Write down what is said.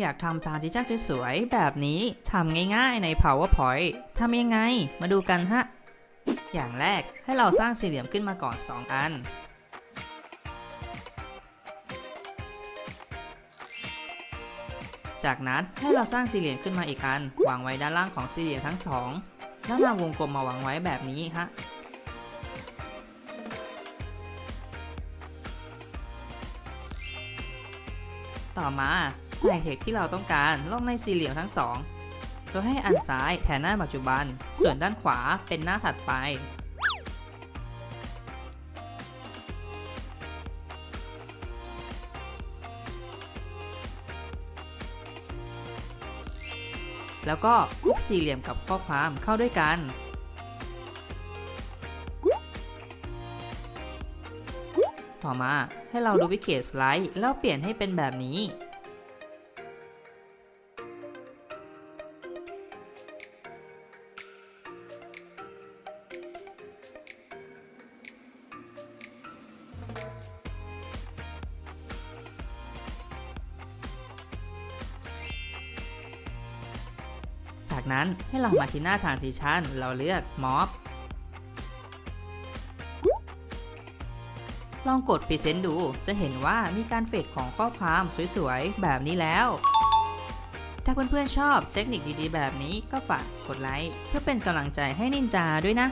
อยากทำทางจิชั่นสวยๆ แบบนี้ทำง่ายๆใน PowerPoint ทำยังไง มาดูกันฮะ อย่างแรกให้เราสร้างสี่เหลี่ยมขึ้นมาก่อน 2 อัน จากนั้นให้เราสร้างสี่เหลี่ยมขึ้นมาอีกอัน วางไว้ด้านล่างของสี่เหลี่ยมทั้งสอง แล้วนำวงกลมมาวางไว้แบบนี้ฮะต่อมา ใส่เทคที่เราต้องการลงในสี่เหลี่ยมทั้งสองโดยให้อันซ้ายแทนหน้าปัจจุบัน ส่วนด้านขวาเป็นหน้าถัดไป แล้วก็คลุกสี่เหลี่ยมกับข้อความเข้าด้วยกันต่อมาให้เราดูวิเคสไลด์แล้วเปลี่ยนให้เป็นแบบนี้ จากนั้นให้เรามาที่หน้าทางทีชันเราเลือกม็อบลองกด Present ดู จะเห็นว่ามีการเฟดของข้อความสวยๆ แบบนี้แล้ว ถ้าเพื่อนๆชอบเทคนิคดีๆ แบบนี้ก็ฝากกดไลค์เพื่อเป็นกำลังใจให้นินจาด้วยนะ